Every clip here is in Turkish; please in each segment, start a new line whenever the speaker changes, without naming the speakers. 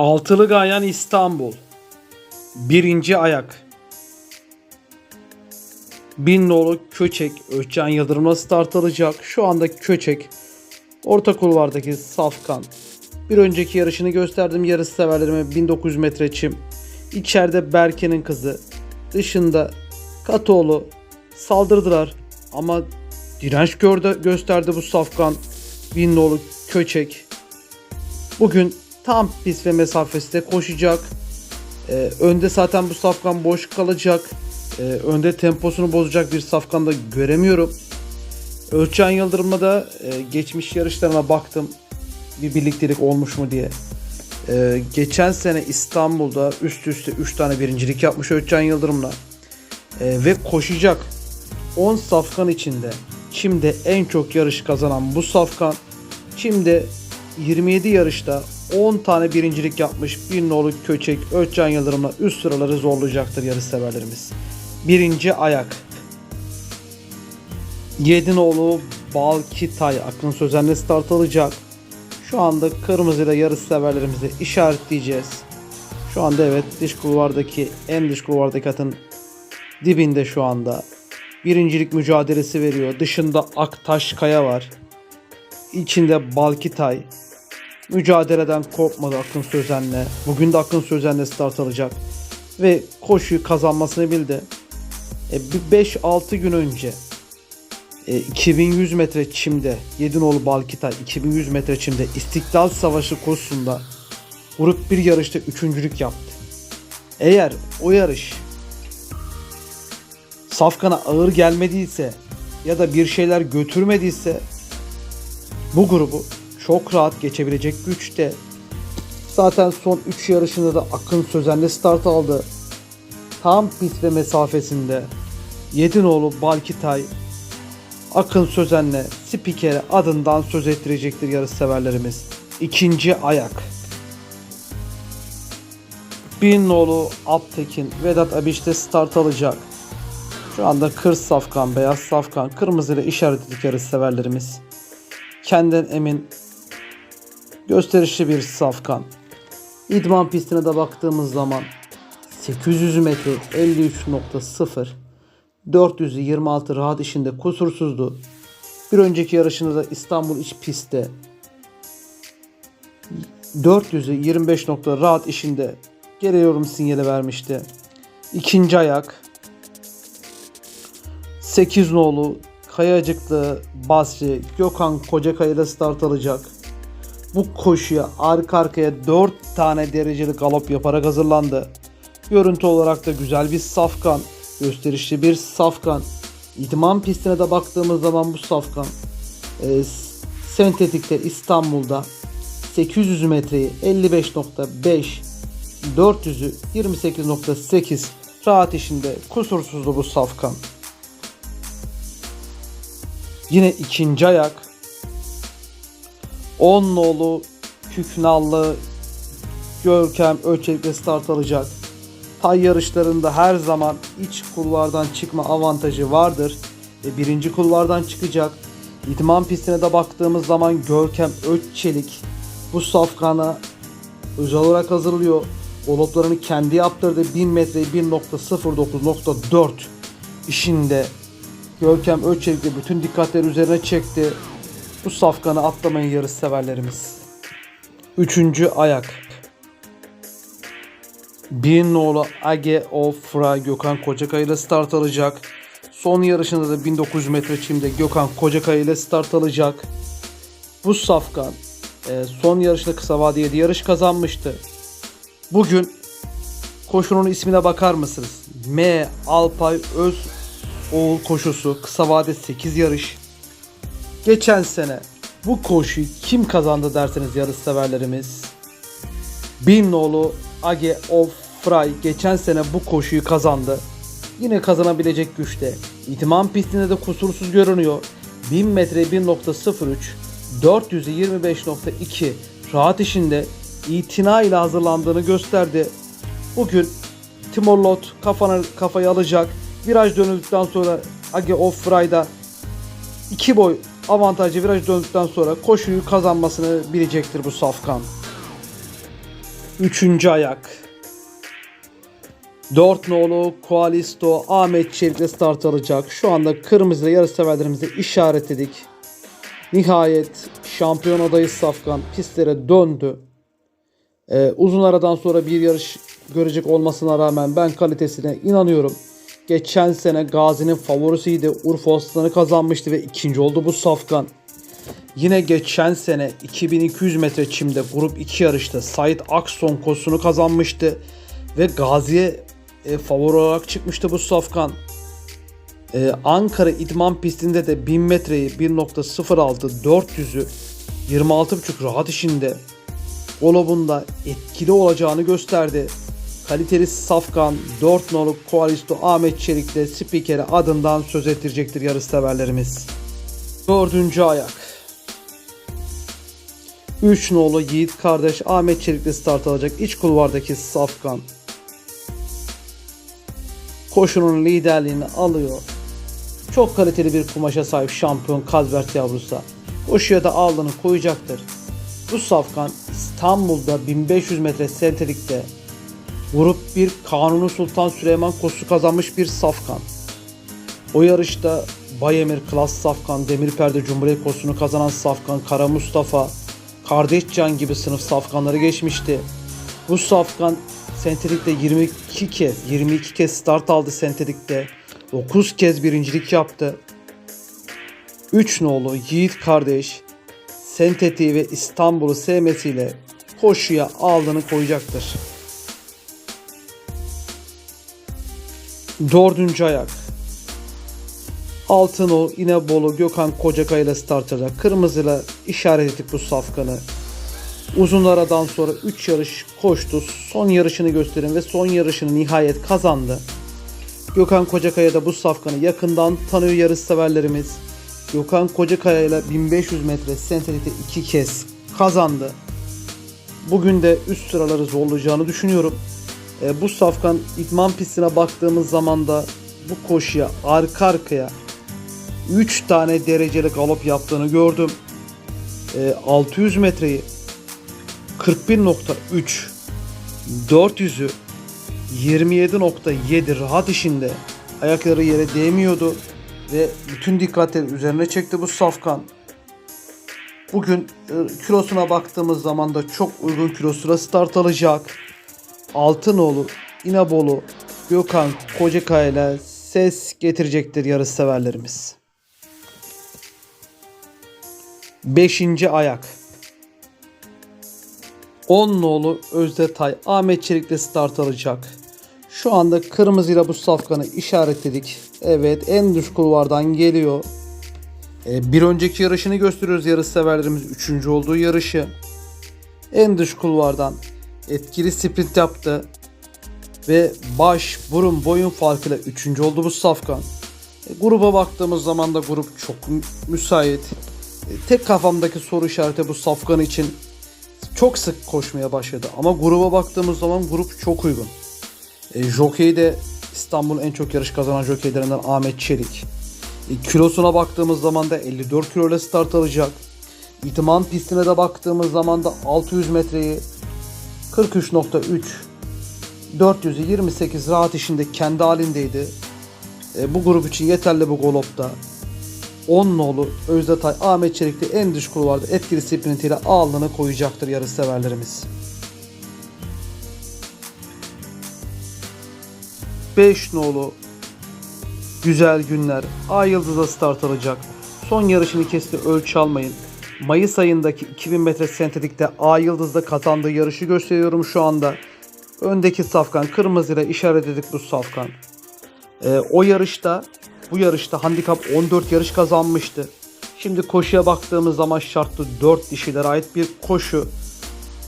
Altılı Gayan İstanbul. Birinci ayak. Bin nolu Köçek Özcan Yıldırım'la start alacak. Şu anda Köçek orta kulvardaki Safkan. Bir önceki yarışını gösterdim yarış severlerime 1900 metre çim. İçeride Berke'nin kızı. Dışında Katoğlu saldırdılar ama direnç gördü, gösterdi bu Safkan. Bin nolu Köçek. Bugün tam pist ve mesafesinde koşacak. Ee, önde zaten bu safkan boş kalacak. Ee, önde temposunu bozacak bir safkan da göremiyorum. Ölçen Yıldırım'la da e, geçmiş yarışlarına baktım. Bir birliktelik olmuş mu diye. Ee, geçen sene İstanbul'da üst üste 3 tane birincilik yapmış Ölçen Yıldırım'la. Ee, ve koşacak 10 safkan içinde Çim'de en çok yarış kazanan bu safkan Çim'de 27 yarışta 10 tane birincilik yapmış bir nolu Köçek Özcan Yıldırım'la üst sıraları zorlayacaktır yarış severlerimiz. Birinci ayak. 7 nolu Balkitay aklın sözenle start alacak. Şu anda kırmızıyla yarış severlerimizi işaretleyeceğiz. Şu anda evet dış kulvardaki en dış kulvardaki atın dibinde şu anda. Birincilik mücadelesi veriyor. Dışında Aktaş Kaya var. İçinde Balkitay. Mücadeleden kopmadı Akın Sözen'le. Bugün de Akın Sözen'le start alacak. Ve koşuyu kazanmasını bildi. E, bir 5-6 gün önce e, 2100 metre çimde Yedinoğlu Balkitay 2100 metre çimde İstiklal Savaşı koşusunda grup bir yarışta üçüncülük yaptı. Eğer o yarış Safkan'a ağır gelmediyse ya da bir şeyler götürmediyse bu grubu çok rahat geçebilecek güçte. Zaten son 3 yarışında da Akın Sözen'le start aldı. Tam pist ve mesafesinde Yedinoğlu Balkitay Akın Sözen'le spikere adından söz ettirecektir yarış severlerimiz. İkinci ayak. Binoğlu Aptekin Vedat Abiş'te start alacak. Şu anda kır safkan, beyaz safkan, kırmızı ile işaretledik yarış severlerimiz. Kendinden emin, gösterişli bir safkan. İdman pistine de baktığımız zaman 800 metre 53.0 400'ü 26 rahat işinde kusursuzdu. Bir önceki yarışında da İstanbul iç pistte 400'ü 25 nokta rahat işinde geliyorum sinyali vermişti. İkinci ayak 8 nolu Kayacıklı Basri Gökhan Kocakaya ile start alacak. Bu koşuya arka arkaya 4 tane dereceli galop yaparak hazırlandı. Görüntü olarak da güzel bir safkan, gösterişli bir safkan. İdman pistine de baktığımız zaman bu safkan e, sentetikte İstanbul'da 800 metreyi 55.5 400'ü 28.8 rahat işinde kusursuzdu bu safkan. Yine ikinci ayak. 10 nolu Küknallı Görkem Ölçelik'le start alacak. Tay yarışlarında her zaman iç kulvardan çıkma avantajı vardır. Ve birinci kulvardan çıkacak. İdman pistine de baktığımız zaman Görkem Öççelik bu safkana özel olarak hazırlıyor. Goloplarını kendi yaptırdı. 1000 metre 1.09.4 işinde Görkem Öçelik bütün dikkatleri üzerine çekti. Bu safkanı atlamayın yarış severlerimiz. Üçüncü ayak. Bir nolu Age Ofra Gökhan Kocakay ile start alacak. Son yarışında da 1900 metre çimde Gökhan Kocakay ile start alacak. Bu safkan e, son yarışta kısa vadeli yarış kazanmıştı. Bugün koşunun ismine bakar mısınız? M. Alpay Öz Oğul koşusu kısa vade 8 yarış. Geçen sene bu koşuyu kim kazandı derseniz yarış severlerimiz. Bimnoğlu Age of Fry geçen sene bu koşuyu kazandı. Yine kazanabilecek güçte. İtman pistinde de kusursuz görünüyor. 1000 metre 1.03 400'e 25.2 rahat işinde itina ile hazırlandığını gösterdi. Bugün Timor Lot kafana, kafayı alacak. Viraj dönüldükten sonra Age of Fry'da 2 boy avantajlı viraj döndükten sonra koşuyu kazanmasını bilecektir bu Safkan. Üçüncü ayak. Dört nolu Koalisto Ahmet Çelik'le start alacak. Şu anda kırmızı yarış severlerimize işaretledik. Nihayet şampiyon adayı Safkan pistlere döndü. Ee, uzun aradan sonra bir yarış görecek olmasına rağmen ben kalitesine inanıyorum. Geçen sene Gazi'nin favorisiydi. Urfa Aslanı kazanmıştı ve ikinci oldu bu Safkan. Yine geçen sene 2200 metre çimde grup 2 yarışta Sait Akson kosunu kazanmıştı ve Gazi'ye e, favori olarak çıkmıştı bu Safkan. E, Ankara İdman pistinde de 1000 metreyi 1.06 400'ü 26.5 rahat işinde Golob'unda etkili olacağını gösterdi. Kaliteli Safkan 4 nolu Koalisto Ahmet Çelik'le spikere adından söz ettirecektir yarış severlerimiz. Dördüncü ayak. 3 nolu Yiğit kardeş Ahmet Çelik'le start alacak iç kulvardaki Safkan. Koşunun liderliğini alıyor. Çok kaliteli bir kumaşa sahip şampiyon Kazbert yavrusu. Koşuya da aldığını koyacaktır. Bu Safkan İstanbul'da 1500 metre sentelikte Grup 1 Kanuni Sultan Süleyman Kosu kazanmış bir Safkan. O yarışta Bayemir Klas Safkan, Demirperde Cumhuriyet Kosu'nu kazanan Safkan, Kara Mustafa, Kardeş Can gibi sınıf Safkanları geçmişti. Bu Safkan sentetikte 22 kez, 22 kez start aldı sentetikte. 9 kez birincilik yaptı. 3 nolu Yiğit kardeş sentetiği ve İstanbul'u sevmesiyle koşuya aldığını koyacaktır. Dördüncü ayak. Altınol, İnebolu, Gökhan Kocakay ile start alacak. Kırmızıyla işaret ettik bu safkanı. Uzun aradan sonra 3 yarış koştu. Son yarışını gösterin ve son yarışını nihayet kazandı. Gökhan Kocakaya da bu safkanı yakından tanıyor yarış severlerimiz. Gökhan Kocakaya ile 1500 metre sentelikte 2 kez kazandı. Bugün de üst sıraları zorlayacağını düşünüyorum. E, bu safkan idman pistine baktığımız zaman da bu koşuya arka arkaya 3 tane dereceli galop yaptığını gördüm. E, 600 metreyi 41.3 400'ü 27.7 rahat işinde ayakları yere değmiyordu ve bütün dikkatleri üzerine çekti bu safkan. Bugün e, kilosuna baktığımız zaman da çok uygun kilosuna start alacak. Altınoğlu, İnebolu, Gökhan Kocakaya ile ses getirecektir yarış severlerimiz. Beşinci ayak. 10 nolu Özdetay Ahmet Çelik'le start alacak. Şu anda kırmızıyla bu safkanı işaretledik. Evet en düş kulvardan geliyor. Ee, bir önceki yarışını gösteriyoruz yarış severlerimiz. Üçüncü olduğu yarışı. En dış kulvardan etkili sprint yaptı. Ve baş, burun, boyun farkıyla üçüncü oldu bu safkan. E, gruba baktığımız zaman da grup çok mü- müsait. E, tek kafamdaki soru işareti bu safkan için çok sık koşmaya başladı. Ama gruba baktığımız zaman grup çok uygun. E, jockey de İstanbul'un en çok yarış kazanan jokeylerinden Ahmet Çelik. E, kilosuna baktığımız zaman da 54 kilo ile start alacak. İtman pistine de baktığımız zaman da 600 metreyi 43.3 400'ü 28 rahat işinde kendi halindeydi. E, bu grup için yeterli bu golopta. 10 nolu Özdetay Ahmet Çelik'te en dış kulvarda etkili sprintiyle ağırlığını koyacaktır yarış severlerimiz. 5 nolu Güzel günler. Ay Yıldız'a start alacak. Son yarışını kesti ölçü almayın. Mayıs ayındaki 2000 metre sentetikte A Yıldız'da kazandığı yarışı gösteriyorum şu anda. Öndeki safkan kırmızıyla işaret edip bu safkan. Ee, o yarışta bu yarışta handikap 14 yarış kazanmıştı. Şimdi koşuya baktığımız zaman şartlı 4 dişilere ait bir koşu.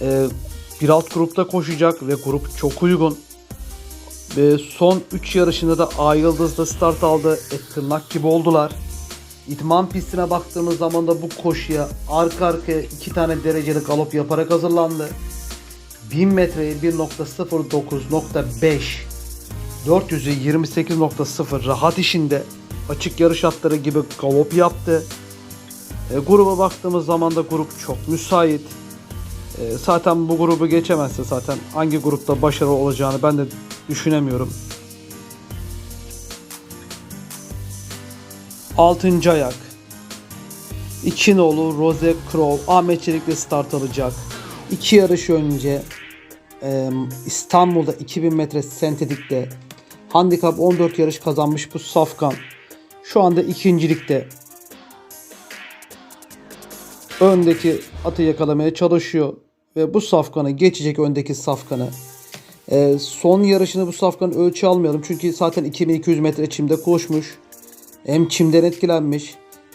Ee, bir alt grupta koşacak ve grup çok uygun. Ve son 3 yarışında da A Yıldız'da start aldı. Et tırnak gibi oldular. İdman pistine baktığımız zaman da bu koşuya arka arkaya 2 tane dereceli galop yaparak hazırlandı. 1000 metreyi 1.09.5 400'ü 28.0 rahat işinde açık yarış atları gibi galop yaptı. E, gruba baktığımız zaman da grup çok müsait. Ee, zaten bu grubu geçemezse zaten hangi grupta başarılı olacağını ben de düşünemiyorum. Altıncı ayak. İki nolu Rose Crow Ahmet Çelik'le start alacak. İki yarış önce e, İstanbul'da 2000 metre sentetikte handikap 14 yarış kazanmış bu Safkan. Şu anda ikincilikte öndeki atı yakalamaya çalışıyor ve bu safkanı geçecek öndeki safkanı. Ee, son yarışını bu safkanın ölçü almayalım çünkü zaten 2200 metre çimde koşmuş. Hem çimden etkilenmiş.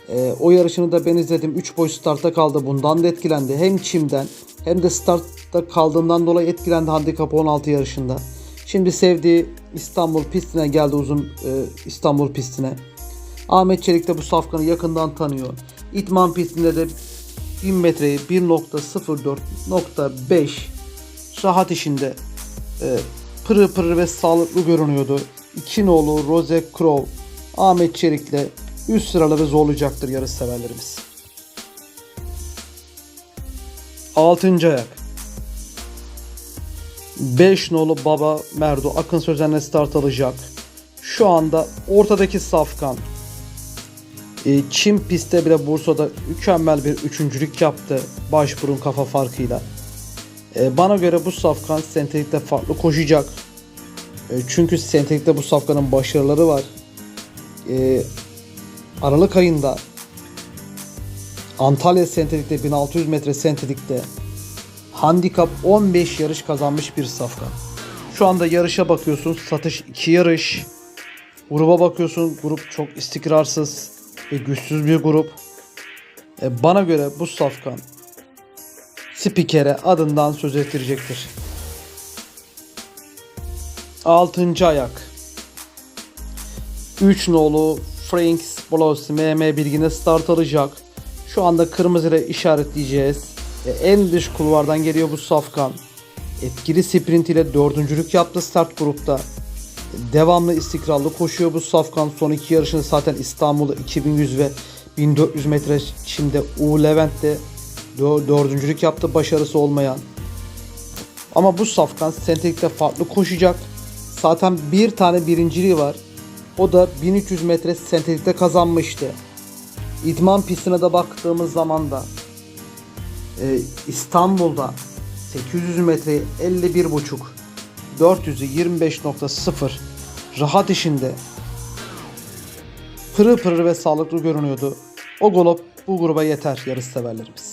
Ee, o yarışını da ben izledim. 3 boy startta kaldı. Bundan da etkilendi. Hem çimden hem de startta kaldığından dolayı etkilendi handikap 16 yarışında. Şimdi sevdiği İstanbul pistine geldi uzun e, İstanbul pistine. Ahmet Çelik de bu safkanı yakından tanıyor. İtman pistinde de 1000 metreyi 1.04.5 rahat işinde e, pırı pırı ve sağlıklı görünüyordu. İki nolu Rose Crow Ahmet Çelik'le üst sıraları zorlayacaktır yarış severlerimiz. 6. ayak 5 nolu Baba Merdo Akın Sözen'le start alacak. Şu anda ortadaki safkan e, Çin pistte bile Bursa'da mükemmel bir üçüncülük yaptı. Baş burun kafa farkıyla. E, Bana göre bu safkan sentetikte farklı koşacak. E, Çünkü sentetikte bu safkanın başarıları var. E, Aralık ayında Antalya sentetikte 1600 metre sentetikte handikap 15 yarış kazanmış bir safkan. Şu anda yarışa bakıyorsun satış 2 yarış. Gruba bakıyorsun grup çok istikrarsız ve güçsüz bir grup. E, bana göre bu safkan spikere adından söz ettirecektir. 6. ayak 3 nolu Franks Bolos MM bilgine start alacak. Şu anda kırmızı ile işaretleyeceğiz. E, en dış kulvardan geliyor bu safkan. Etkili sprint ile dördüncülük yaptı start grupta. Devamlı istikrarlı koşuyor bu Safkan. Son iki yarışını zaten İstanbul'da 2100 ve 1400 metre şimdi U Levent'te dö- dördüncülük yaptı başarısı olmayan. Ama bu Safkan sentetikte farklı koşacak. Zaten bir tane birinciliği var. O da 1300 metre sentetikte kazanmıştı. İdman pistine de baktığımız zaman da e, İstanbul'da 800 metreyi 51.5 400'ü 25.0 rahat işinde pırı pırı ve sağlıklı görünüyordu. O golop bu gruba yeter yarış severlerimiz.